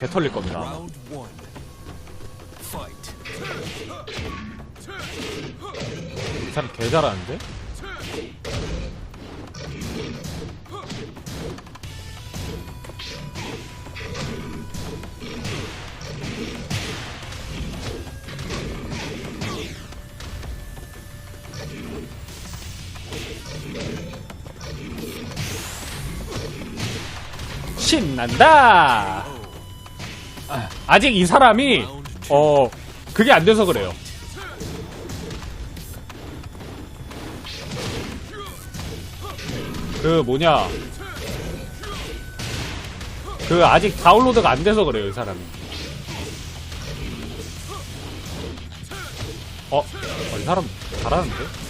개 털릴 겁니다. 이 사람 개 잘하는데? 신난다! 아, 아직 이 사람이, 어, 그게 안 돼서 그래요. 그 뭐냐 그 아직 다운로드가 안 돼서 그래요 이 사람이 어? 어, 이 사람 잘하는데?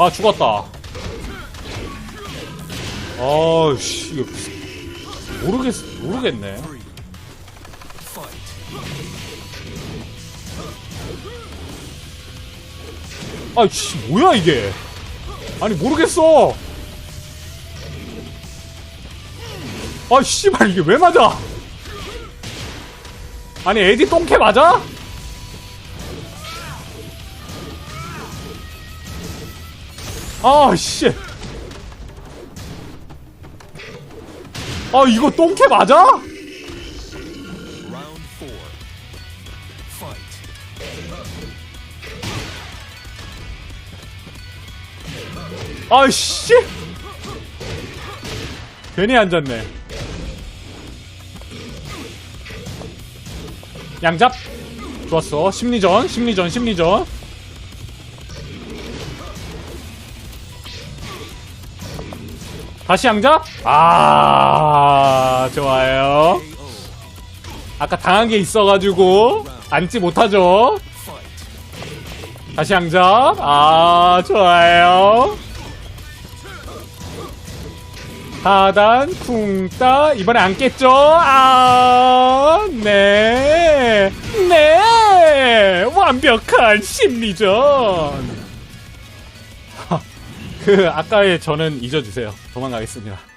아 죽었다 아씨 이거 모르겠 모르겠네. 아씨 뭐야 이게 아니 모르겠어 아 씨발 이게 왜 맞아 아니 에디 똥캐 맞아? 아 씨. 아 이거 똥캐 맞아? Fight. 아씨. 괜히 앉았네. 양잡. 좋았어. 심리전 심리전 심리전 다시 양잡 아 좋아요. 아까 당한 게 있어가지고 앉지 못하죠. 다시 양잡 아 좋아요 하단 쿵따 이번에 안겠죠 아네네 네. 완벽한 심리전 그 아까의 저는 잊어주세요. 도망가겠습니다